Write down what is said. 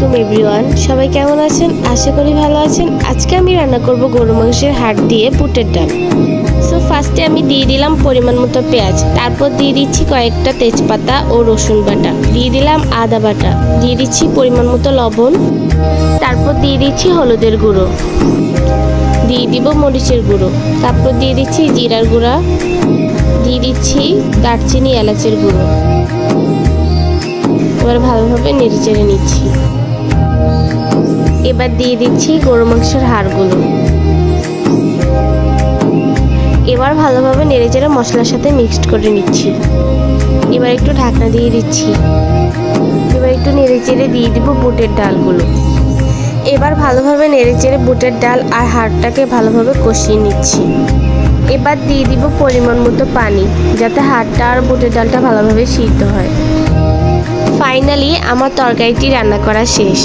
আলাইকুম এভরিওয়ান। সবাই কেমন আছেন? আশা করি ভালো আছেন। আজকে আমি রান্না করব গরু মাংসের হাড় দিয়ে পুটের ডাল। সো ফার্স্টে আমি দিয়ে দিলাম পরিমাণ মতো পেঁয়াজ। তারপর দিয়ে দিচ্ছি কয়েকটা তেজপাতা ও রসুন বাটা। দিয়ে দিলাম আদা বাটা। দিয়ে দিচ্ছি পরিমাণ মতো লবণ। তারপর দিয়ে দিচ্ছি হলুদের গুঁড়ো। দিয়ে দিব মরিচের গুঁড়ো। তারপর দিয়ে দিচ্ছি জিরার গুঁড়া। দিয়ে দিচ্ছি দারচিনি, এলাচের গুঁড়ো। এবার ভালোভাবে নেড়ে চেড়ে নিচ্ছি। এবার দিয়ে দিচ্ছি গরু মাংসের হাড়গুলো। এবার ভালোভাবে নেড়ে চেড়ে মশলার সাথে মিক্সড করে নিচ্ছি। এবার একটু ঢাকনা দিয়ে দিচ্ছি। এবার একটু নেড়ে চেড়ে দিয়ে দিব বুটের ডালগুলো। এবার ভালোভাবে নেড়ে চেড়ে বুটের ডাল আর হাড়টাকে ভালোভাবে কষিয়ে নিচ্ছি। এবার দিয়ে দিব পরিমাণ মতো পানি, যাতে হাড়টা আর বুটের ডালটা ভালোভাবে সিদ্ধ হয়। ফাইনালি আমার তরকারিটি রান্না করা শেষ।